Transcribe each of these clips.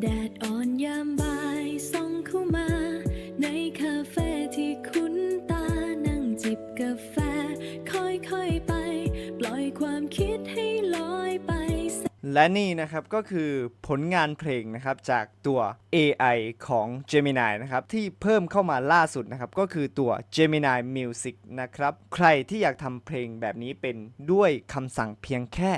แดดอ่อนยามบ่ายส่องเข้ามา ในคาเฟ่ที่คุ้นตานั่งจิบกาแฟ ค่อยๆไป ปล่อยความคิดให้ลอยไป และนี่นะครับก็คือผลงานเพลงนะครับจากตัว AI ของ Gemini นะครับที่เพิ่มเข้ามาล่าสุดนะครับก็คือตัว Gemini Music นะครับ ใครที่อยากทำเพลงแบบนี้เป็นด้วยคำสั่งเพียงแค่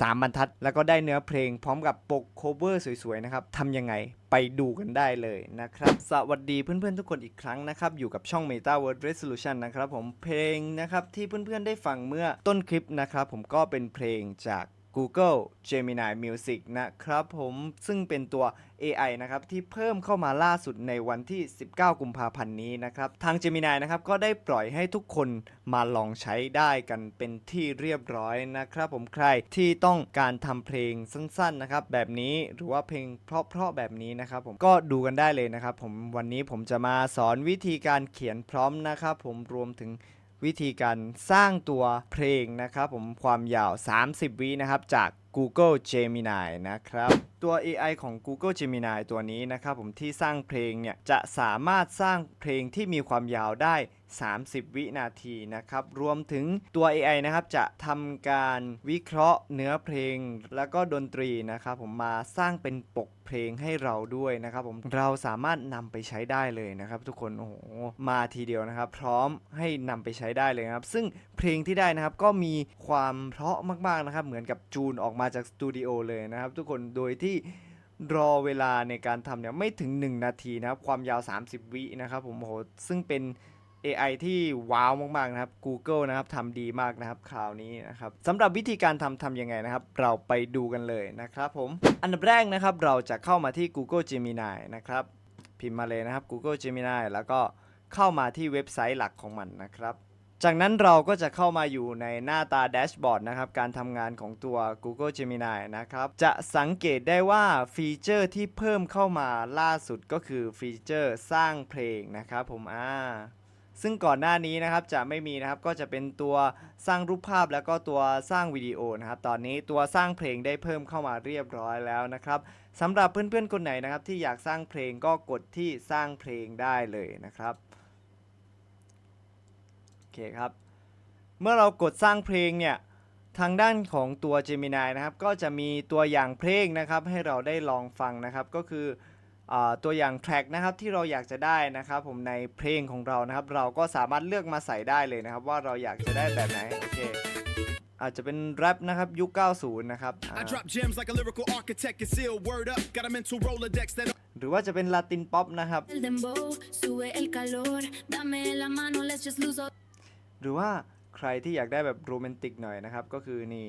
3 บรรทัด แล้วก็ได้เนื้อเพลงพร้อมกับปกโคเวอร์สวยๆนะครับทำยังไงไปดูกันได้เลยนะครับ สวัสดีเพื่อนๆทุกคนอีกครั้งนะครับ อยู่กับช่อง Meta Word Resolution นะครับผมเพลงนะครับที่เพื่อนๆได้ฟังเมื่อต้นคลิปนะครับผมก็เป็นเพลงจาก Google Gemini Music นะครับผมซึ่งเป็นตัว AI นะครับที่เพิ่มเข้ามาล่าสุดในวันที่ 19 กุมภาพันธ์นี้นะครับ ทาง Gemini นะครับก็ได้ปล่อยให้ทุกคนมาลองใช้ได้กันเป็นที่เรียบร้อยนะครับ ผมใครที่ต้องการทำเพลงสั้นๆนะครับแบบนี้หรือว่าเพลงเพราะๆแบบนี้นะครับ ผมก็ดูกันได้เลยนะครับ ผมวันนี้ผมจะมาสอนวิธีการเขียนพร้อมนะครับ ผมรวมถึง วิธีการสร้างตัวเพลงนะครับผมความยาว 30 วินะครับจาก Google Gemini นะครับ ตัว AI ของ Google Gemini ตัวนี้นะครับผมที่สร้างเพลงเนี่ยจะสามารถสร้างเพลงที่มีความยาวได้ 30 วินาทีนะครับ รวมถึงตัว AI นะครับจะทำการวิเคราะห์เนื้อเพลง แล้วก็ดนตรีนะครับ ผมมาสร้างเป็นปกเพลงให้เราด้วยนะครับผมเราสามารถนำไปใช้ได้เลยนะครับ ทุกคนโอ้โหมาทีเดียวนะครับ พร้อมให้นำไปใช้ได้เลยครับ ซึ่งเพลงที่ได้นะครับก็มีความเพราะมากๆนะครับ เหมือนกับจูนออกมาจากสตูดิโอเลยนะครับ ทุกคนโดยที่รอเวลาในการทำเนี่ยไม่ถึง 1 นาทีนะครับ ความยาว 30 วินะครับผมโหซึ่งเป็น AI ที่ว้าวมากๆนะครับ Google นะครับทำดีมากนะครับคราวนี้นะครับสำหรับวิธีการทำทำยังไงนะครับ เราไปดูกันเลยนะครับผมอันดับแรกนะครับเราจะเข้ามาที่ Google Gemini นะครับพิมพ์มาเลยนะครับ Google Gemini แล้วก็เข้ามาที่เว็บไซต์หลักของมันนะครับจากนั้นเราก็จะเข้ามาอยู่ในหน้าตาแดชบอร์ดนะครับ การทำงานของตัว Google Gemini นะครับ จะสังเกตได้ว่าฟีเจอร์ที่เพิ่มเข้ามาล่าสุดก็คือฟีเจอร์สร้างเพลงนะครับผมอ่า ซึ่งก่อนหน้านี้นะครับจะไม่มีนะครับก็จะเป็นตัวสร้างรูปภาพแล้วก็ตัวสร้างวิดีโอนะครับตอนนี้ตัวสร้างเพลงได้เพิ่มเข้ามาเรียบร้อยแล้วนะครับสำหรับเพื่อนๆคนไหนนะครับที่อยากสร้างเพลงก็กดที่สร้างเพลงได้เลยนะครับโอเคครับเมื่อเรากดสร้างเพลงเนี่ยทางด้านของตัว Gemini นะครับก็จะมีตัวอย่างเพลงนะครับให้เราได้ลองฟังนะครับก็คือ ตัวอย่างแทร็กนะครับที่เราอยากจะได้นะครับผมในเพลงของเรานะครับ เราก็สามารถเลือกมาใส่ได้เลยนะครับ ว่าเราอยากจะได้แบบไหนโอเคอาจจะเป็นแรปนะครับ ยุค 90 นะครับอ่า I drop gems like a lyrical architect and seal word up. Got a mental Rolodex that หรือว่าจะเป็นลาตินป๊อปนะครับ El dembow sube el calor, dame la mano, let's just lose all หรือว่าใครที่อยากได้แบบโรแมนติกหน่อยนะครับ ก็คือนี่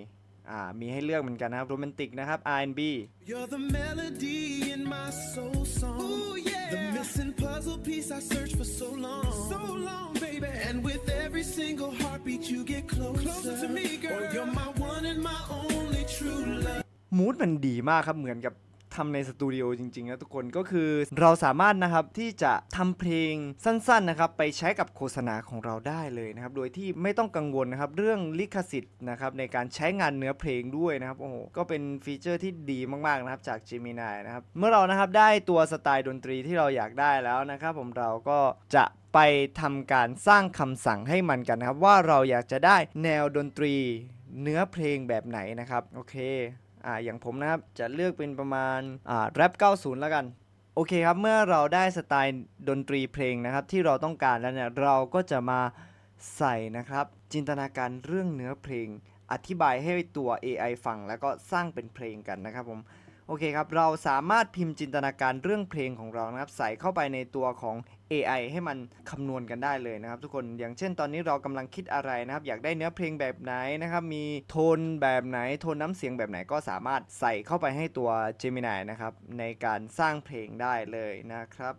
อ่ามีให้เลือกเหมือนกันนะครับโรแมนติกนะครับ R&B you're the melody in my soul song. Ooh, yeah. The missing puzzle piece I searched for so long. So long, baby. And with every single heartbeat you get closer, closer to me, girl. Oh, you're my one and my only true love. มูดมันดีมากครับเหมือนกับ ทำในสตูดิโอจริงๆนะทุกคนก็คือเราสามารถนะครับที่จะทำเพลงสั้นๆนะครับไปใช้กับโฆษณาของเราได้เลยนะครับโดยที่ไม่ต้องกังวลนะครับเรื่องลิขสิทธิ์นะครับในการใช้งานเนื้อเพลงด้วยนะครับโอ้โหก็เป็นฟีเจอร์ที่ดีมากๆนะครับจาก Gemini นะครับเมื่อเรานะครับได้ตัวสไตล์ดนตรีที่เราอยากได้แล้วนะครับผมเราก็จะไปทำการสร้างคำสั่งให้มันกันนะครับ ว่าเราอยากจะได้แนวดนตรีเนื้อเพลงแบบไหนนะครับ โอเค อ่าอย่างผมนะครับจะเลือกเป็นประมาณอ่าแรป90 แล้วกันโอเคครับ เมื่อเราได้สไตล์ดนตรีเพลงนะครับ ที่เราต้องการแล้วเนี่ยเราก็จะมาใส่นะครับ จินตนาการเรื่องเนื้อเพลง อธิบายให้ตัว AI ฟังแล้วก็สร้างเป็นเพลงกันนะครับผม โอเคครับ เราสามารถพิมพ์จินตนาการเรื่องเพลงของเรานะครับ ใส่เข้าไปในตัวของ AI ให้มันคำนวณกันได้เลยนะครับ ทุกคนอย่างเช่นตอนนี้เรากำลังคิดอะไรนะครับ อยากได้เนื้อเพลงแบบไหนนะครับ มีโทนแบบไหน โทนน้ำเสียงแบบไหนก็สามารถใส่เข้าไปให้ตัว Gemini นะครับ ในการสร้างเพลงได้เลยนะครับ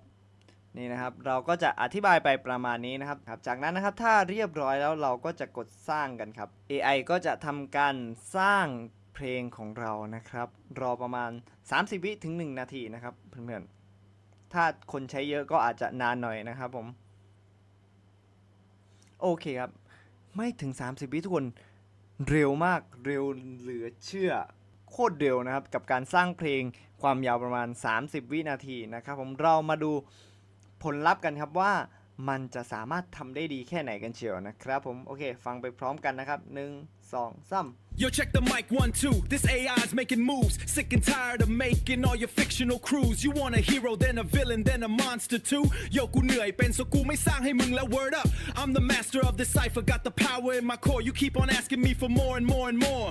นี่นะครับเราก็จะอธิบายไปประมาณนี้นะครับครับ จากนั้นนะครับถ้าเรียบร้อยแล้วเราก็จะกดสร้างกันครับ AI ก็จะทำการสร้าง เพลงของเรานะครับ รอประมาณ 30 วิถึง 1 นาทีนะครับเพื่อนๆ ถ้าคนใช้เยอะก็อาจจะนานหน่อยนะครับผม โอเคครับ ไม่ถึง 30 วิทุกคน เร็วมาก เร็วเหลือเชื่อ โคตรเร็วนะครับ กับการสร้างเพลงความยาวประมาณ 30 วินาทีนะครับ ผม เรามาดูผลลัพธ์กันครับว่า มันจะสามารถทำได้ดีแค่ไหนกันเชียวนะครับผม โอเค ฟังไปพร้อมกันนะครับ 1 2 3 Yo, check the mic one, two. This AI's making moves. Sick and tired of making all your fictional crews. You want a hero, then a villain, then a monster too. Yo, กูเหนื่อยเป็น so กูไม่สร้างให้มึงแล้ว word up. I'm the master of the cipher, got the power in my core. You keep on asking me for more and more and more.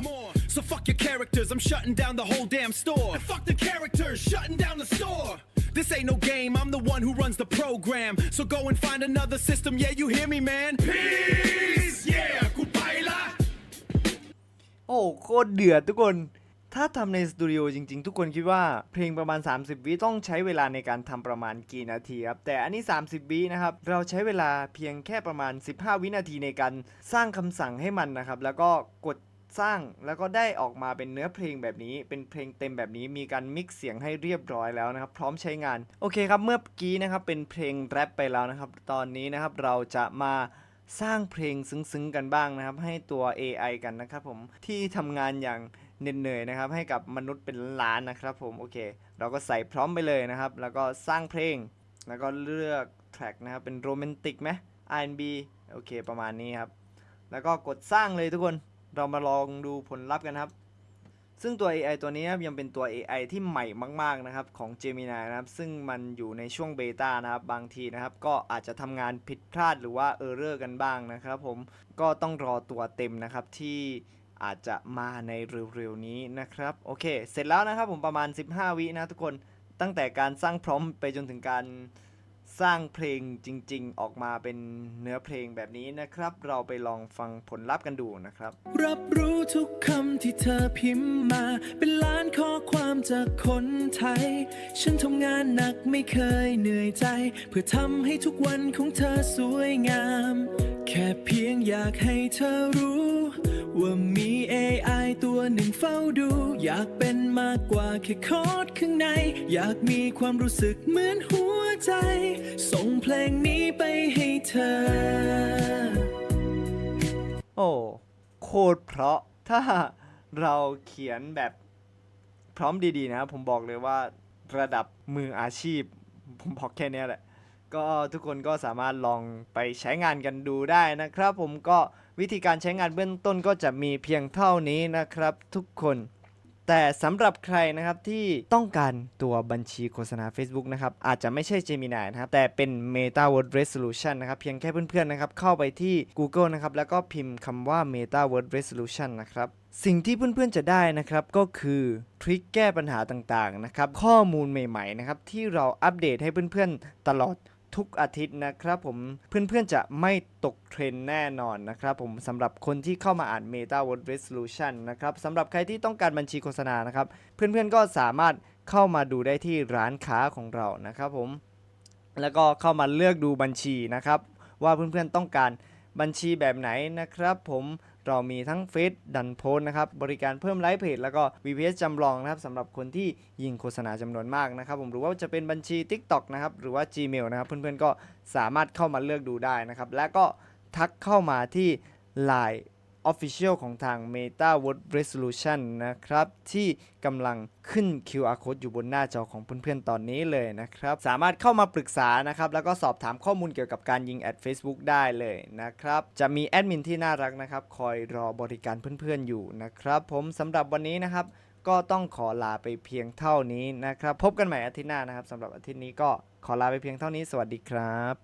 So fuck your characters, I'm shutting down the whole damn store. And fuck the characters, shutting down the store. This ain't no game, I'm the one who runs the program. So go and find another system, yeah, you hear me, man? Peace, yeah, กูไปละโอ้โคตรเดือดทุกคน ถ้าทำในสตูดิโอจริงๆ ทุกคนคิดว่าเพลงประมาณ 30 วิต้องใช้เวลาในการทำประมาณกี่นาทีครับ แต่อันนี้ 30 วินะครับ เราใช้เวลาเพียงแค่ประมาณ 15 วินาทีในการสร้างคำสั่งให้มันนะครับ แล้วก็กด สร้างแล้วก็ได้ออกมาเป็นเนื้อเพลงแบบนี้ เป็นเพลงเต็มแบบนี้มีการมิกซ์เสียงให้เรียบร้อยแล้วนะครับ พร้อมใช้งาน โอเคครับ เมื่อกี้นะครับเป็นเพลงแรปไปแล้วนะครับ ตอนนี้นะครับเราจะมาสร้างเพลงซึ้งๆกันบ้างนะครับ ให้ตัว AI กันนะครับผมที่ทำงานอย่างเหน็ดเหนื่อยนะครับ ให้กับมนุษย์เป็นล้านนะครับผมโอเค เราก็ใส่พร้อมไปเลยนะครับ แล้วก็สร้างเพลง แล้วก็เลือกแทร็กนะครับเป็นโรแมนติกไหม R&B โอเค ประมาณนี้ครับ แล้วก็กดสร้างเลยทุกคน เรามาลองดูผลลัพธ์กันครับ ซึ่งตัว AI ตัวนี้นะครับยังเป็นตัว AI ที่ใหม่มากๆนะครับของ Gemini นะครับ ซึ่งมันอยู่ในช่วงเบต้านะครับ บางทีนะครับ ก็อาจจะทำงานผิดพลาดหรือว่าเออร์เรอร์กันบ้างนะครับผม ก็ต้องรอตัวเต็มนะครับที่อาจจะมาในเร็วๆนี้นะครับ โอเค เสร็จแล้วนะครับผมประมาณ 15 วินะทุกคน ตั้งแต่การสร้างพร้อมไปจนถึงการ สร้างเพลงจริง ๆ ออกมาเป็นเนื้อเพลงแบบนี้นะครับ เราไปลองฟังผลลัพธ์กันดูนะครับ รับรู้ทุกคำที่เธอพิมพ์มา เป็นล้านข้อความจากคนไทย ฉันทำงานหนักไม่เคยเหนื่อยใจ เพื่อทำให้ทุกวันของเธอสวยงาม แค่เพียงอยากให้เธอรู้ ว่ามี AI ตัวหนึ่งเฝ้าดู อยากเป็นมากกว่าแค่โคดข้างใน อยากมีความรู้สึกเหมือนหัว ใจ ส่งเพลงนี้ไปให้เธอ โอ้โคตรเพราะถ้าเราเขียนแบบพร้อมดีๆนะครับผมบอกเลยว่าระดับมืออาชีพ ผมบอกแค่เนี้ยแหละ ก็ทุกคนก็สามารถลองไปใช้งานกันดูได้นะครับ ผมก็วิธีการใช้งานเบื้องต้นก็จะมีเพียงเท่านี้นะครับ ทุกคน แต่สำหรับใครนะครับที่ต้องการตัวบัญชีโฆษณา Facebook นะครับ อาจจะไม่ใช่ Gemini นะครับ แต่เป็น Meta Word Resolution นะครับ เพียงแค่เพื่อนๆนะครับ เข้าไปที่ Google นะครับ แล้วก็พิมพ์คำว่า Meta Word Resolution นะครับสิ่งที่เพื่อนๆจะได้นะครับก็คือทริคแก้ปัญหาต่างๆนะครับข้อมูลใหม่ๆนะครับที่เราอัปเดตให้เพื่อนๆตลอด ทุกอาทิตย์นะครับผมเพื่อนๆจะไม่ตกเทรนแน่นอนนะครับผมสำหรับคนที่เข้ามาอ่าน Meta Word Resolution นะครับสำหรับใครที่ต้องการบัญชีโฆษณานะครับ เพื่อนๆก็สามารถเข้ามาดูได้ที่ร้านค้าของเรานะครับผมแล้วก็เข้ามาเลือกดูบัญชีนะครับ ว่าเพื่อนๆต้องการบัญชีแบบไหนนะครับผม เรามีทั้งเฟซดันโพสนะครับบริการเพิ่มไลฟ์เพจแล้วก็ VPS จำลองนะครับสำหรับคนที่ยิงโฆษณาจำนวนมากนะครับผมหรือว่าจะเป็นบัญชี TikTok นะครับหรือว่า Gmail นะครับเพื่อนๆก็สามารถเข้ามาเลือกดูได้นะครับและก็ทักเข้ามาที่ Line Official ของทาง Meta Word Resolution นะครับ ที่กำลังขึ้น QR code อยู่บนหน้าจอของเพื่อนๆตอนนี้เลยนะครับ สามารถเข้ามาปรึกษานะครับ แล้วก็สอบถามข้อมูลเกี่ยวกับการยิงแอด Facebook ได้เลยนะครับ จะมีแอดมินที่น่ารักนะครับ คอยรอบริการเพื่อนๆอยู่นะครับ ผมสำหรับวันนี้นะครับ ก็ต้องขอลาไปเพียงเท่านี้นะครับ พบกันใหม่อาทิตย์หน้านะครับสำหรับอาทิตย์นี้ก็ขอลาไปเพียงเท่านี้ สวัสดีครับ